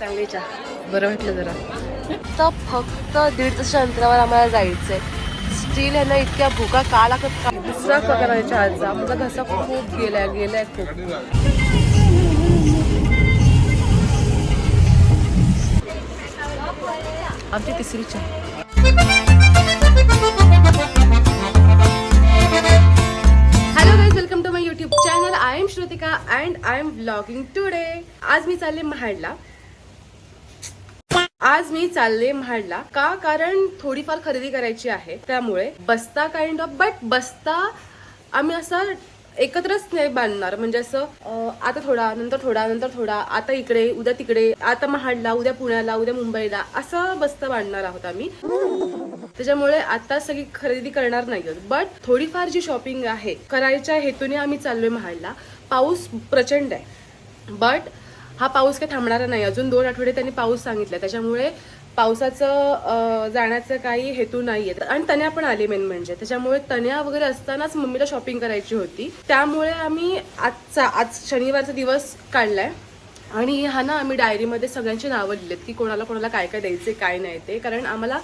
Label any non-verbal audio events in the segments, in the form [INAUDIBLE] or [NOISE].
सांगायच्या बरं वाटलं जरा. तर फक्त दीड तासाच्या अंतरावर आम्हाला जायचंय. स्टील यांना इतक्या भुका का लागत का? दुसरा करायच्या आजचा माझा घसा खूप गेलाय गेलाय खूप. आमची तिसरी चहा. Hello guys welcome to my YouTube channel I am Shrutika and I am blogging today आज मी चालले महाडला. आज मी चालले महाडला. का? कारण थोडीफार खरेदी करायची आहे. त्यामुळे बस्ता काइंड ऑफ बट बस्ता आम्ही असं एकत्रच नाही बांधणार. म्हणजे असं आता थोडा नंतर थोडा नंतर थोडा आता इकडे उद्या तिकडे आता महाडला उद्या पुण्याला उद्या मुंबईला असं बस्ता बांधणार आहोत आम्ही. त्याच्यामुळे आता सगळी खरेदी करणार नाही बट थोडीफार जी शॉपिंग आहे करायच्या हेतूने आम्ही चाललोय महाडला. पाऊस प्रचंड आहे. बट हा पाऊस काही थांबणारा नाही. अजून दोन आठवडे त्यांनी पाऊस सांगितला. त्याच्यामुळे पावसाचं जाण्याचं काही हेतू नाहीये. आणि तण्या पण आले मेन म्हणजे. त्याच्यामुळे तण्या वगैरे असतानाच मम्मीला शॉपिंग करायची होती. त्यामुळे आम्ही आजचा आज शनिवारचा दिवस काढलाय. आणि हा ना आम्ही डायरीमध्ये सगळ्यांची नावं लिहिलेत की कोणाला कोणाला काय काय द्यायचे काय नाही ते. कारण आम्हाला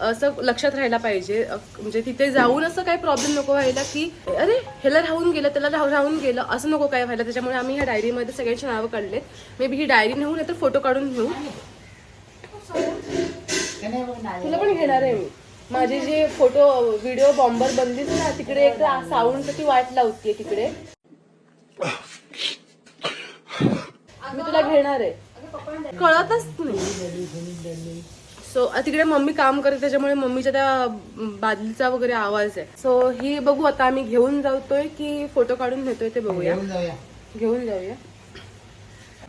असं लक्षात राहायला पाहिजे. म्हणजे तिथे जाऊन असं काही प्रॉब्लेम नको व्हायला की अरे ह्याला राहून गेलं त्याला राहून राहून गेलं असं नको काय व्हायला. त्याच्यामुळे आम्ही ह्या डायरीमध्ये सगळ्यांची नावं काढले. मे बी ही डायरी नेऊ नाही तर फोटो काढून घेऊ. तुला पण घेणार आहे मी. माझे जे फोटो व्हिडिओ बॉम्बर बनलीच ना तिकडे एक साऊंड ती वाट लावतीये तिकडे. मी तुला घेणार आहे. कळतच नाही. सो तिकडे मम्मी काम करते त्याच्यामुळे मम्मीच्या त्या बादलीचा वगैरे आवाज आहे. सो ही बघू आता आम्ही घेऊन जातोय की फोटो काढून नेतोय ते बघूया. घेऊन जाऊया.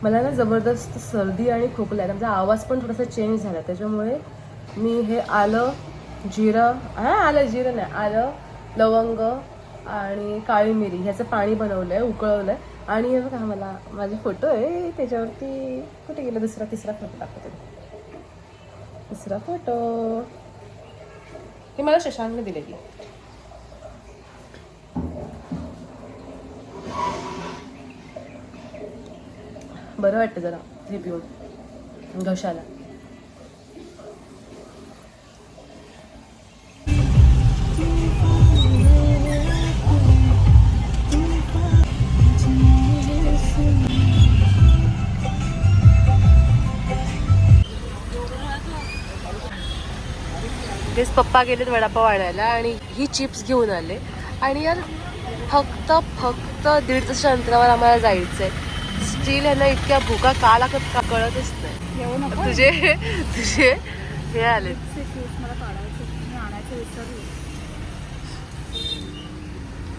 मला ना जबरदस्त सर्दी आणि खोकला आहे. माझा आवाज पण थोडासा चेंज झाला. त्याच्यामुळे मी हे आलं जिरं हा आलं जिरं नाही आलं लवंग आणि काळी मिरी ह्याचं पाणी बनवलंय उकळवलंय. आणि हे बघा मला माझे फोटो आहे त्याच्यावरती कुठे गेला? दुसरा तिसरा फोटो दाखवते. तिसरा फ़ोटो। हे मला शशांकने दिलेली. बरं वाटतं जरा पिऊन. घशाला. पप्पा गेलेत वडापाव आणायला आणि ही चिप्स घेऊन आले. आणि यार फक्त फक्त दीड तासाच्या अंतरावर आम्हाला जायचंय. स्टील यांना इतक्या भुका का लागत का कळतच नाही. तुझे तुझे हे आले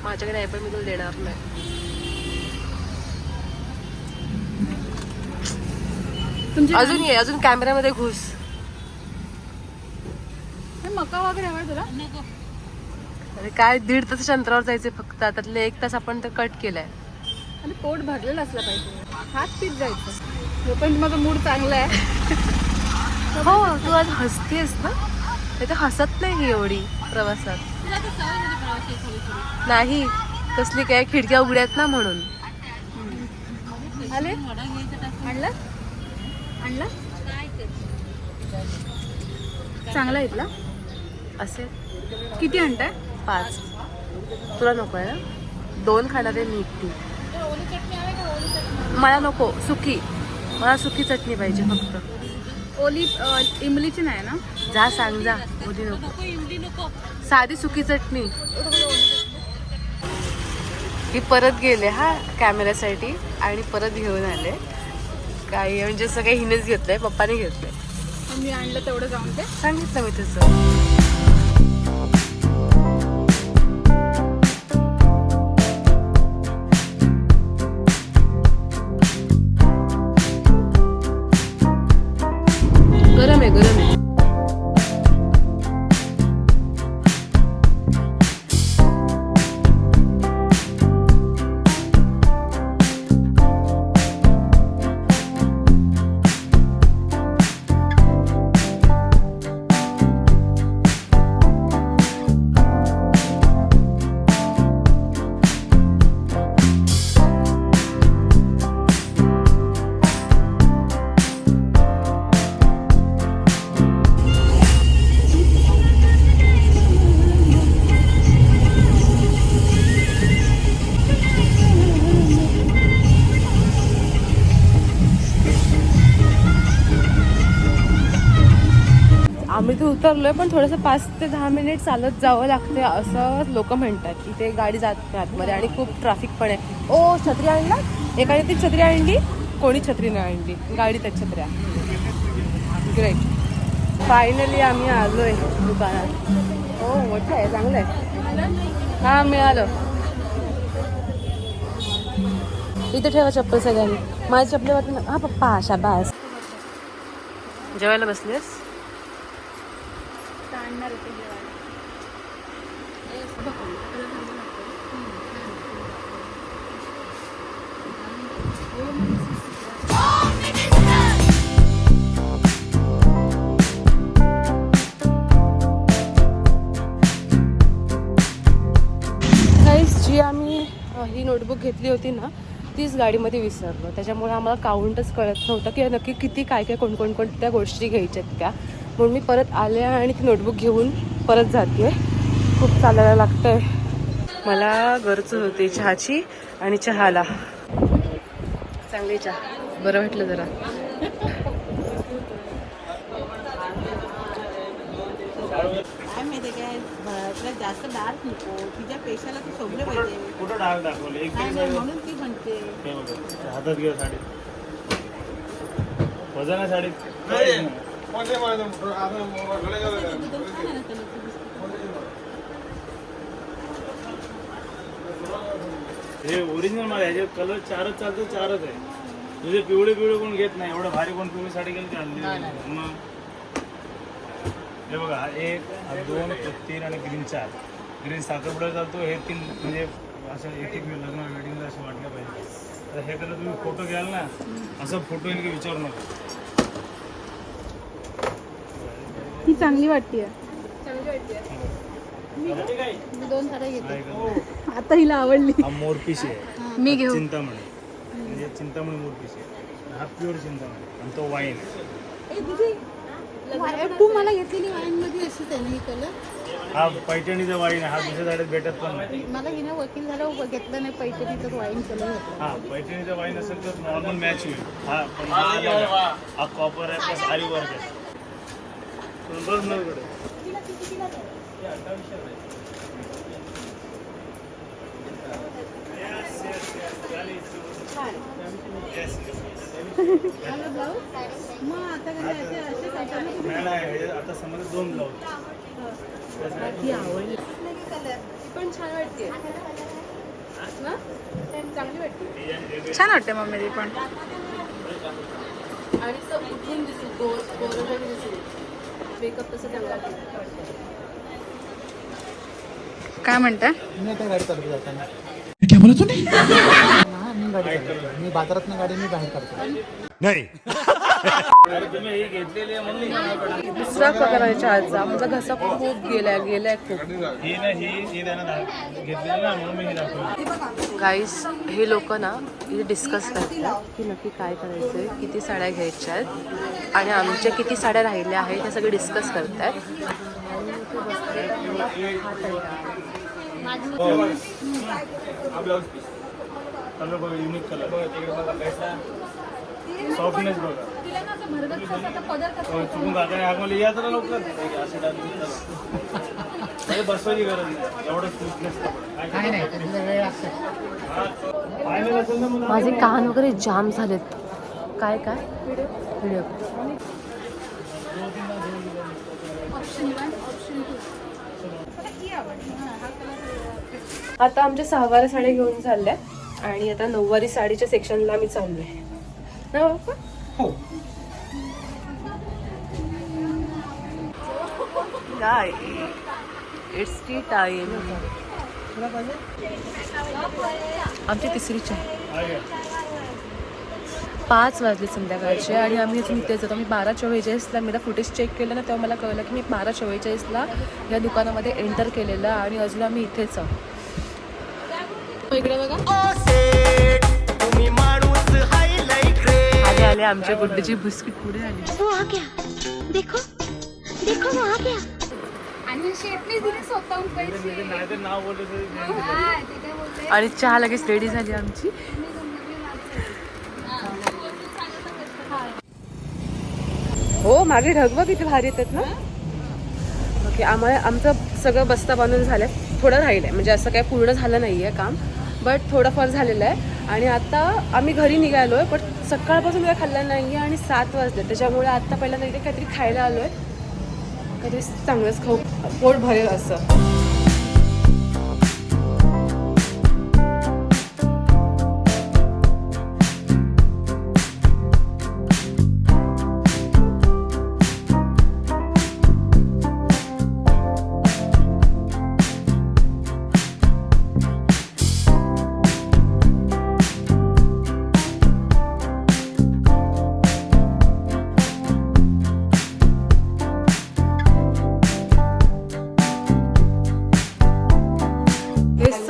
माझ्याकडे आहे पण मी तुला देणार नाही. अजून ये अजून कॅमेऱ्यामध्ये घुस. मका वगैरे तुला? अरे काय दीड तासाच्या अंतरावर जायचंय फक्त त्यातले एक तास आपण तर कट केलाय. आणि पोट भरलेलं असलं पाहिजे. हात पीत जायचं. जोपर्यंत माझा मूड चांगला आहे. [LAUGHS] हो तू आज हसतेस ना? नाही तर हसत नाही ही एवढी प्रवासात. नाही कसली काय खिडक्या उघड्यात ना म्हणून. आले? आणलं? आणलं? चांगला आहे इथला असे? किती आणताय? पाच. तुला नको आहे ना? दोन खाणार आहे मी एकटी. मला नको सुकी मला सुकी चटणी पाहिजे फक्त. ओली इमलीची नाही ना? जा सांग जा. ओली नको. साधी सुकी चटणी. ही परत गेले हा कॅमेऱ्यासाठी. आणि परत घेऊन आले. काही म्हणजे सगळे हिनेच घेतलंय पप्पाने घेतलंय. मी आणलं तेवढं जाऊन ते सांगितलं मी तसं. आम्ही उतरलो आहे पण थोडंसं पाच ते दहा मिनिट चालत जावं लागते असं लोक म्हणतात. इथे गाडी जात नाही आतमध्ये आणि खूप ट्रॅफिक पण आहे. ओ छत्री आणला? एकाने ती छत्री आणली कोणी छत्री नाही आणली. गाडी त्या छत्र्या. ग्रेट फायनली आम्ही आलो आहे दुकानात. हो मोठं आहे चांगलं आहे. हा मिळालं. इथे ठेवा चप्पल सगळ्यांनी. माझ्या चप्पलीवरती हा पप्पा शाबास. जेवायला बसलेस आणणार होते जेवायला. जी आम्ही ही नोटबुक घेतली होती ना तीच गाडीमध्ये विसरलो. त्याच्यामुळे आम्हाला काउंटच कळत नव्हतं की नक्की किती काय काय कोण कोण कोणत्या गोष्टी घ्यायच्या आहेत त्या. म्हणून मी परत आले आणि ती नोटबुक घेऊन परत जाते. खूप चालायला लागतंय. मला गरज होती चहाची आणि चहाला. चांगली चहा. बरं वाटलं जरा. काय माहिती काय? तुला जास्त डार्क नको. तिच्या पेशाला तू सोबले पाहिजे. कुठं डाग दाखवले? म्हणून ती म्हणते. हे हातात घ्या साडी. वजन आहे साडी हे ओरिजिनल मला ह्याचे कलर चारच चालतो चारच आहे. तुझे पिवळे पिवळे कोण घेत नाही एवढं भारी कोण पिवळी साडी गेली हल्ली मग हे बघा हा एक हा दोन तीन आणि ग्रीन चार. ग्रीन साखरपुडा चालतो हे तीन म्हणजे असं एक एक लग्न वेडिंगला असं वाटलं पाहिजे. तर हे कलर तुम्ही फोटो घ्याल ना असं फोटो येईल की विचारू नका. ही चांगली वाटते हा मी दोन घेते. आता हिला आवडली. हा मोरपिशी आहे. मी घेऊ. चिंतामणी. म्हणजे चिंतामणी मूर्तीशी आहे. हा प्युअर चिंतामणी. आणि तो वाईन तू मला घेतलेली वाईन मध्ये अशीच आहे ना ही कलर हा पैठणीचा वाईन हा दुसऱ्या झाडात भेटत पण नाही. मला हिनं वकील झाल्यावर घेतलं नाही पैठणीचं वाईन कलर हा पैठणीचा वाईन असेल तर नॉर्मल मॅच होईल. हा पण हा. हा कॉपर आहे प्लस आरी वर्क आहे. आता कसं नाही दोन ब्लाऊज पण छान वाटते ना चांगली वाटते छान वाटते मम्मी पण. आणि असं उठून दिसू गोर दिसू. मेकअप तसं चांगला. काय म्हणताय? मी आता गाडी चालवतो जाताना. क्या बोला तूने हा मी गाडी चालवतो. मी बाजारात गाडी मी बाहेर काढतो. अरे ही. दुसरा प्रकार आहे चहाचा माझा घसा खूप गेलाय गेलाय खूप. ही ही ही ही गाईस हे लोक ना इथे डिस्कस करतात की नक्की काय करायचं आहे किती साड्या घ्यायच्या आहेत आणि आमच्या किती साड्या राहिल्या आहेत त्या सगळे डिस्कस करतात. कलर बघा युनिक कलर सॉफ्टनेस बघा. हो, चुकून काकाने या लवकर. असं बसवायची गरज नाही. एवढं काय नाही माझे कान वगैरे जाम झालेत. काय काय? व्हिडिओ आता आमच्या सहावाऱ्या साड्या घेऊन चालल्या. आणि आता नऊवारी साडीच्या सेक्शनला मी चाललोय. ना बाप्पा काय इट्स टी टाईम आमची तिसरी चहा. पाच वाजले संध्याकाळचे आणि आम्ही अजून जातो. मी बारा चव्वेचाळीसला मी फुटेज चेक केलं ना तेव्हा मला कळलं की मी बारा चव्वेचाळीसला या दुकानामध्ये एंटर केलेलं आणि अजून आम्ही इथेच आहोत. हो, इकडे बघा. आले आमच्या गुड्डीची बिस्किट पुढे आली. वो आ गया देखो देखो वो आ गया आणि. हा, चहा लगेच रेडी झाली आमची. हो. मागे ढगवा किती भारी येतात ना? ओके आम्हाला आमचं सगळं बस्ता बांधून झालं आहे थोडं राहिलं आहे म्हणजे असं काय पूर्ण झालं नाही आहे काम बट थोडंफार झालेलं आहे. आणि आता आम्ही घरी निघालो आहे पण सकाळपासून काय खाल्लं नाही आहे आणि सात वाजले. त्याच्यामुळे आता पहिल्यांदा इथे काहीतरी खायला आलो आहे काहीतरी चांगलंच खाऊ. पोट भरेल असं.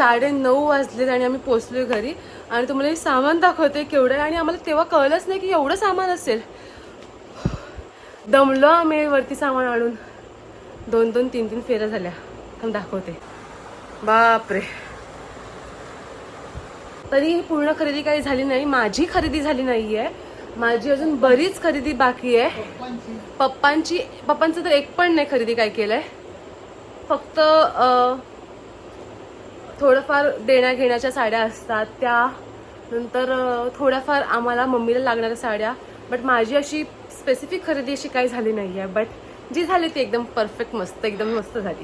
साडे नऊ वाजलेत आणि आम्ही पोचलो घरी. आणि तुम्हाला हे सामान दाखवते केवढं आणि आम्हाला तेव्हा कळलंच नाही की एवढं सामान असेल. दमलो आम्ही वरती सामान आणून. दोन दोन तीन तीन फेऱ्या झाल्या. थांब दाखवते. बापरे. तरी ही पूर्ण खरेदी काही झाली नाही. माझी खरेदी झाली नाही आहे माझी अजून बरीच खरेदी बाकी आहे. पप्पांची पप्पांचं तर एक पण नाही खरेदी काय केलंय. फक्त थोडंफार देण्या घेण्याच्या साड्या असतात त्या नंतर थोड्याफार आम्हाला मम्मीला लागणाऱ्या साड्या बट माझी अशी स्पेसिफिक खरेदी अशी काही झाली नाही आहे बट जी झाली ती एकदम परफेक्ट मस्त एकदम मस्त झाली.